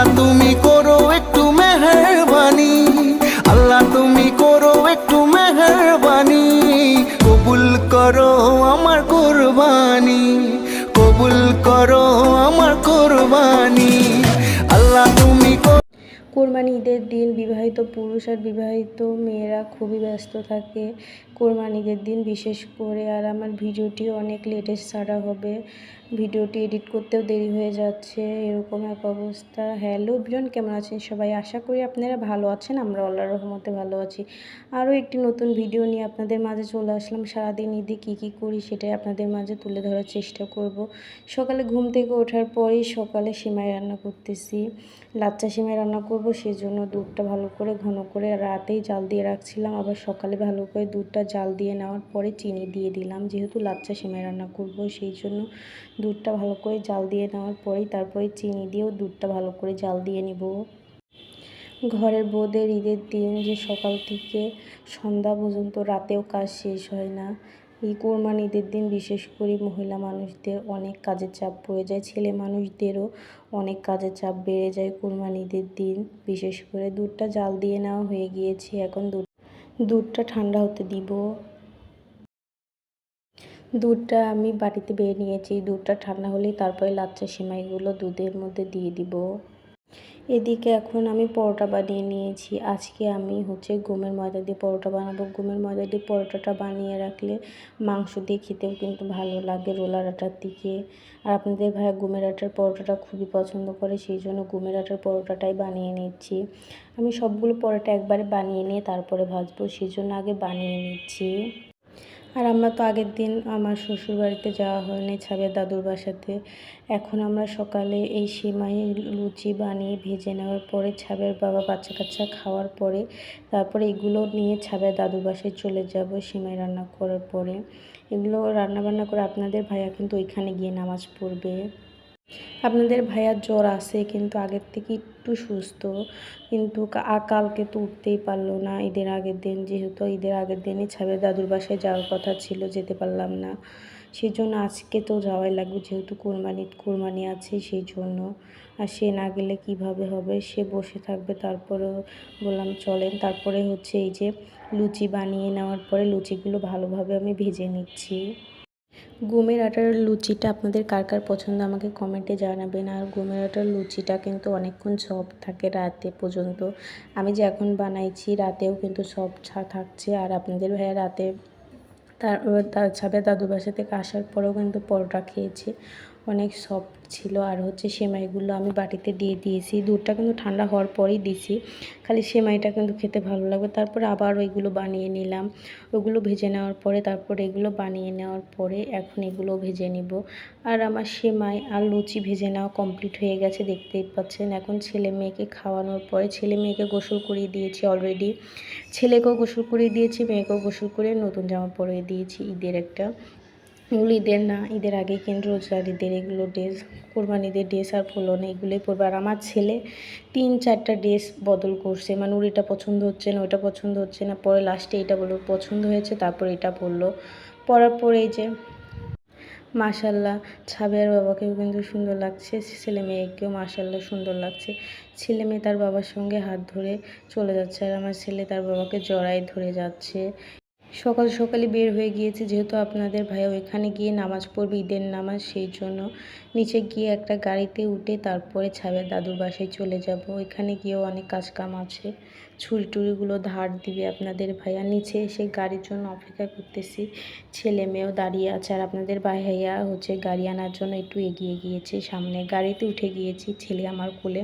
আল্লাহ তুমি করো একটু মেহরবানি। আল্লাহ তুমি করো একটু মেহরবানি। কবুল করো আমার কোরবানি। কবুল করো আমার কোরবানি। আল্লাহ তুমি করো কোরবানি ঈদের দিন বিবাহিত পুরুষ আর বিবাহিত মেয়েরা খুবই ব্যস্ত থাকে। কোরবানি ঈদের দিন বিশেষ করে, আর আমার ভিডিওটি অনেক লেটেস্ট ছাড়া হবে। ভিডিওটি এডিট করতেও দেরি হয়ে যাচ্ছে, এরকম এক অবস্থা। হ্যালো বিরন কেমন আছেন সবাই? আশা করি আপনারা ভালো আছেন, আমরা আল্লাহর রহমতে ভালো আছি। আরও একটি নতুন ভিডিও নিয়ে আপনাদের মাঝে চলে আসলাম। সারাদিন ঈদে কী কী করি সেটাই আপনাদের মাঝে তুলে ধরার চেষ্টা করব। সকালে ঘুম থেকে ওঠার পরেই সকালে সিমাই রান্না করতেছি। লাচ্চা সিমাই রান্না করব সেই জন্য দুধটা ভালো করে ঘন করে রাতেই জাল দিয়ে রাখছিলাম। আবার সকালে ভালো করে দুধটা জাল দিয়ে নেওয়ার পরে চিনি দিয়ে দিলাম, যেহেতু লাচ্চা সিমাই রান্না করব, সেই জন্য দুধটা ভালো করে জাল দিয়ে নেওয়ার পরেই তারপরে চিনি দিয়েও দুধটা ভালো করে জাল দিয়ে নিব। ঘরের বউদের ঈদের দিন যে সকাল থেকে সন্ধ্যা পর্যন্ত রাতেও কাজ শেষ হয় না। এই কোরবান ঈদের দিন বিশেষ করে মহিলা মানুষদের অনেক কাজের চাপ পড়ে যায়, ছেলে মানুষদেরও অনেক কাজের চাপ বেড়ে যায় কোরবান ঈদের দিন। বিশেষ করে দুধটা জাল দিয়ে নেওয়া হয়ে গিয়েছে, এখন দুধ দুধটা ঠান্ডা হতে দিব। দুধটা আমি বাড়িতে বেয়ে নিয়েছি। দুধটা ঠান্ডা হলেই তারপরে লাচ্চা, সেমাইগুলো দুধের মধ্যে দিয়ে দিব। এদিকে এখন আমি পরোটা বানিয়ে নিয়েছি। আজকে আমি হচ্ছে গমের ময়দা দিয়ে পরোটা বানাবো। গমের ময়দা দিয়ে পরোটাটা বানিয়ে রাখলে মাংস দিয়ে খেতেও কিন্তু ভালো লাগে রোলার আটার দিকে। আর আপনাদের ভাইয়া গমের আটার পরোটাটা খুবই পছন্দ করে, সেই জন্য গমের আটার পরোটাটাই বানিয়ে নিচ্ছি। আমি সবগুলো পরোটা একবারে বানিয়ে নিয়ে তারপরে ভাজবো, সেই জন্য আগে বানিয়ে নিচ্ছি। আর আমরা তো আগের দিন আমার শ্বশুর বাড়িতে যাওয়া হয়নি ছাবের দাদুর বাসাতে। এখন আমরা সকালে এই সিমাই লুচি বানিয়ে ভেজে নেওয়ার পরে ছাবের বাবা বাচ্চা কাচ্চা খাওয়ার পরে তারপরে এগুলো নিয়ে ছাবের দাদুর বাসায় চলে যাব সিমাই রান্না করার পরে। এগুলো রান্না বান্না করে আপনাদের ভাইয়া কিন্তু ওইখানে গিয়ে নামাজ পড়বে। আপনাদের ভাইয়ার জ্বর আছে, কিন্তু আগের থেকে একটু সুস্থ। কিন্তু কালকে তো উঠতেই পারল না ঈদের আগের দিন। যেহেতু ঈদের আগের দিনই ছাবের দাদুর বাসায় যাওয়ার কথা ছিল, যেতে পারলাম না। সেই জন্য আজকে তো যাওয়াই লাগবে, যেহেতু কোরবানি কোরবানি আছে সেই জন্য আর সে না গেলে কীভাবে হবে? সে বসে থাকবে, তারপরেও বললাম চলেন। তারপরে হচ্ছে এই যে লুচি বানিয়ে নেওয়ার পরে লুচিগুলো ভালোভাবে আমি ভেজে নিচ্ছি। গমের আটার লুচিটা আপনাদের কার কার পছন্দ আমাকে কমেন্টে জানাবেন। আর গমের আটার লুচিটা কিন্তু অনেকক্ষণ সব থাকে রাতে পর্যন্ত। আমি যে এখন বানাইছি রাতেও কিন্তু ছা থাকছে। আর আপনাদের ভাইয়া রাতে তার তার দাদুর দাদু বাসা থেকে আসার পরেও কিন্তু পরোটা খেয়েছে। অনেক সফট ছিল। আর হচ্ছে সেমাইগুলো আমি বাটিতে দিয়ে দিয়েছি। দুধটা কিন্তু ঠান্ডা হওয়ার পরেই দিয়েছি খালি সেমাইটা কিন্তু খেতে ভালো লাগবে। তারপরে আবার ওইগুলো বানিয়ে নিলাম। ওগুলো ভেজে নেওয়ার পরে, তারপর এগুলো বানিয়ে নেওয়ার পরে এখন এগুলো ভেজে নিব। আর আমার সেমাই আর লুচি ভেজে নেওয়া কমপ্লিট হয়ে গেছে, দেখতেই পাচ্ছেন। এখন ছেলে মেয়েকে খাওয়ানোর পরে ছেলে মেয়েকে গোসল করিয়ে দিয়েছি অলরেডি ছেলেকেও গোসল করিয়ে দিয়েছি, মেয়েকেও গোসল করে নতুন জামা পরিয়ে দিয়েছি ঈদের একটা। এগুলো ঈদের না, ঈদের আগে কিন্তু রোজগার ঈদের এগুলো ড্রেস কোরবানি ঈদের ড্রেস আর পরলো না এগুলোই পরবে। আর আমার ছেলে তিন, চারটা ড্রেস বদল করছে। মানে ওর এটা পছন্দ হচ্ছে না, ওটা পছন্দ হচ্ছে না। পরে লাস্টে এটা বলল, পছন্দ হয়েছে, তারপর এটা পরলো পরার পরে এই যে মাশাল্লাহ ছাবের বাবাকেও কিন্তু সুন্দর লাগছে। ছেলে মেয়েকেও মাশাল্লাহ সুন্দর লাগছে। ছেলে মেয়ে তার বাবার সঙ্গে হাত ধরে চলে যাচ্ছে আর আমার ছেলে তার বাবাকে জড়াই ধরে যাচ্ছে। সকাল সকালই বের হয়ে গিয়েছে, যেহেতু আপনাদের ভাইয়া ওইখানে গিয়ে নামাজ পড়বে, ঈদের নামাজ, সেই জন্য নিচে গিয়ে একটা গাড়িতে উঠে তারপরে ছাবের দাদুর বাসায় চলে যাব। ওইখানে গিয়েও অনেক কাজ কাম আছে। ছুরি টুরিগুলো ধার দিবে আপনাদের ভাইয়া। নিচে এসে গাড়ির জন্য অপেক্ষা করতেছি। ছেলে মেয়েও দাঁড়িয়ে আছে আর আপনাদের ভাইয়া হচ্ছে গাড়ি আনার জন্য একটু এগিয়ে গিয়েছে। সামনে গাড়িতে উঠে গিয়েছি ছেলে আমার কোলে।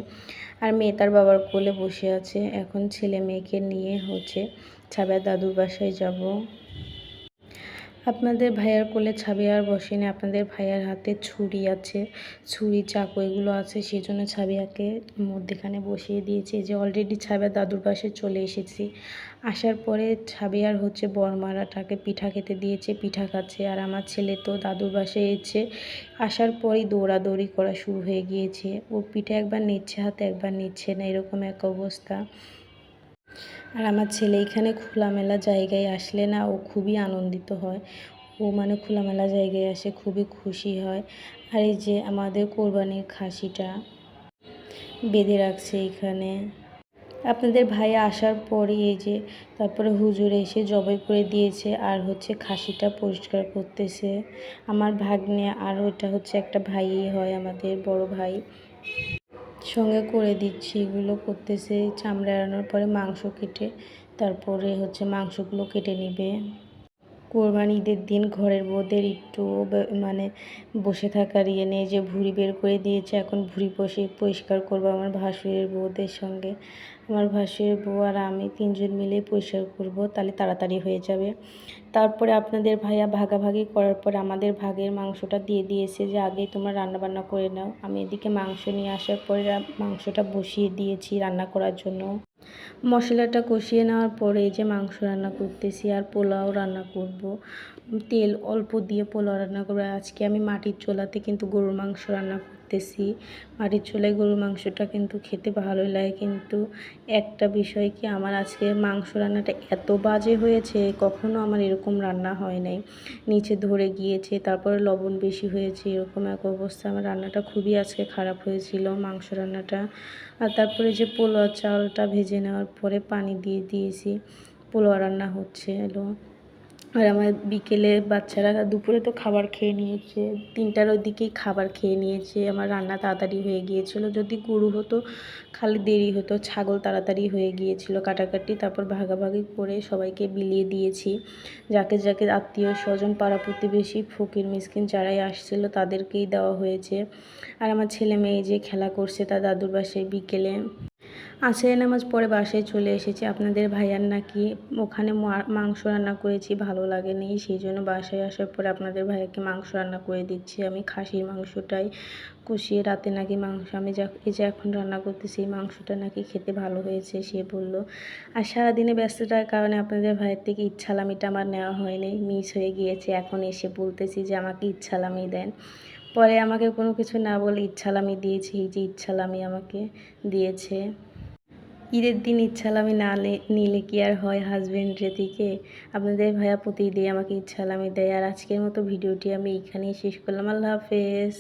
আর মেয়ে তার বাবার কোলে বসে আছে। এখন ছেলে মেয়েকে নিয়ে হচ্ছে ছাবিয়ার দাদুর বাসায় যাব। আপনাদের ভাইয়ার কোলে ছাবিয়ার বসেনি, আপনাদের ভাইয়ার হাতে ছুরি আছে, ছুরি, চাকু এগুলো আছে সেই জন্য ছাবিয়াকে মধ্যেখানে বসিয়ে দিয়েছি। যে অলরেডি ছাবিয়া দাদুর বাসায় চলে এসেছি। আসার পরে ছাবিয়ার হচ্ছে বরমারাটাকে পিঠা খেতে দিয়েছে, পিঠা খাচ্ছে, আর আমার ছেলে তো দাদুর বাসায় এসে আসার পরেই দৌড়াদৌড়ি করা শুরু হয়ে গিয়েছে। ও পিঠা একবার নিচ্ছে, হাতে একবার নিচ্ছে না, এরকম এক অবস্থা। আর আমার ছেলে এখানে খোলামেলা জায়গায় আসলে না, ও খুবই আনন্দিত হয়। ও মানে খোলামেলা জায়গায় আসে, খুবই খুশি হয়। আর এই যে আমাদের কোরবানির খাসিটা বেঁধে রাখছে এখানে। আপনাদের ভাই আসার পরে এই যে তারপরে হুজুর এসে জবাই করে দিয়েছে, আর হচ্ছে খাসিটা পরিষ্কার করতেছে। আমার ভাগ্নে, আর ওটা হচ্ছে একটা ভাইই হয়, আমাদের বড় ভাই। সঙ্গে করে দিচ্ছি, এগুলো করতেছে, চামড়া এড়ানোর পরে মাংস কেটে, তারপরে হচ্ছে মাংসগুলো কেটে নেবে। কোরবানি ঈদের দিন ঘরের বউদের একটু মানে বসে থাকার ইয়ে নেই যে ভুঁড়ি বের করে দিয়েছে, এখন ভুঁড়ি বসে পরিষ্কার করব আমার ভাসুরের বউদের সঙ্গে। আমার ভাসুরের বউ আর আমি তিনজন মিলে পরিষ্কার করব, তাহলে তাড়াতাড়ি হয়ে যাবে। তারপরে আপনাদের ভাইয়া ভাগাভাগি করার পর আমাদের ভাগের মাংসটা দিয়ে দিয়েছে যে আগে তোমরা রান্না বান্না করে নাও। আমি এদিকে মাংস নিয়ে আসার পরে মাংসটা বসিয়ে দিয়েছি রান্না করার জন্য। মশলাটা কষিয়ে নেওয়ার পরে যে মাংস রান্না করতেছি আর পোলাও রান্না করব। তেল অল্প দিয়ে পোলাও রান্না করব। আজকে আমি মাটির চোলাতে কিন্তু গরুর মাংস রান্না করতেছি মাটির চুলায় গরুর মাংসটা কিন্তু খেতে ভালোই লাগে। কিন্তু একটা বিষয় কি, আমার আজকে মাংস রান্নাটা এত বাজে হয়েছে, কখনো আমার এরকম রান্না হয় নাই। নিচে ধরে গিয়েছে, তারপরে লবণ বেশি হয়েছে, এরকম এক অবস্থা। আমার রান্নাটা খুবই আজকে খারাপ হয়েছিল, মাংস রান্নাটা। আর তারপরে যে পোলাও চালটা ভেজে নেওয়ার পরে পানি দিয়ে দিয়েছি, পোলাও রান্না হচ্ছে এলো। আর আমার বিকেলে বাচ্চারা দুপুরে তো খাবার খেয়ে নিয়েছে, তিনটার ওদিকেই খাবার খেয়ে নিয়েছে, আমার রান্না তাড়াতাড়ি হয়ে গিয়েছিল, যদি গরু হতো খালি দেরি হতো, ছাগল তাড়াতাড়ি হয়ে গিয়েছিল কাটাকাটি, তারপর ভাগাভাগি করে সবাইকে বিলিয়ে দিয়েছি। যাকে যাকে আত্মীয় স্বজন, পাড়া প্রতিবেশী, ফকির, মিসকিন যারাই আসছিল তাদেরকেই দেওয়া হয়েছে। আর আমার ছেলে মেয়ে যে খেলা করছে তার দাদুর বাসায় বিকেলে আশায় নামাজ পরে বাসায় চলে এসেছি। আপনাদের ভাইয়ার নাকি ওখানে মাংস রান্না করেছি, ভালো লাগেনি। সেই জন্য বাসায় আসার পরে আপনাদের ভাইয়াকে মাংস রান্না করে দিচ্ছি। আমি খাসির মাংসটাই কষিয়ে রাতে নাকি মাংস, আমি যা, এই যে এখন রান্না করতেছি, এই মাংসটা নাকি খেতে ভালো হয়েছে, সে বলল। আর সারাদিনে ব্যস্ততার কারণে আপনাদের ভাইয়ের থেকে ইচ্ছালামিটা আমার নেওয়া হয়নি, মিস হয়ে গিয়েছে। এখন এসে বলতেছি যে আমাকে ইচ্ছালামি দেন। পরে আমাকে কোনো কিছু না বলে ইচ্ছালামি দিয়েছে, এই যে ইচ্ছালামি আমাকে দিয়েছে। ঈদের দিন ইচ্ছালামি না নিলে কি আর হয় হাজবেন্ডের দিকে আপনাদের ভাইয়া প্রতিদিন আমাকে ইচ্ছালামি দেয়। আর আজকের মতো ভিডিওটি আমি এখানেই শেষ করলাম। আল্লাহ হাফেজ।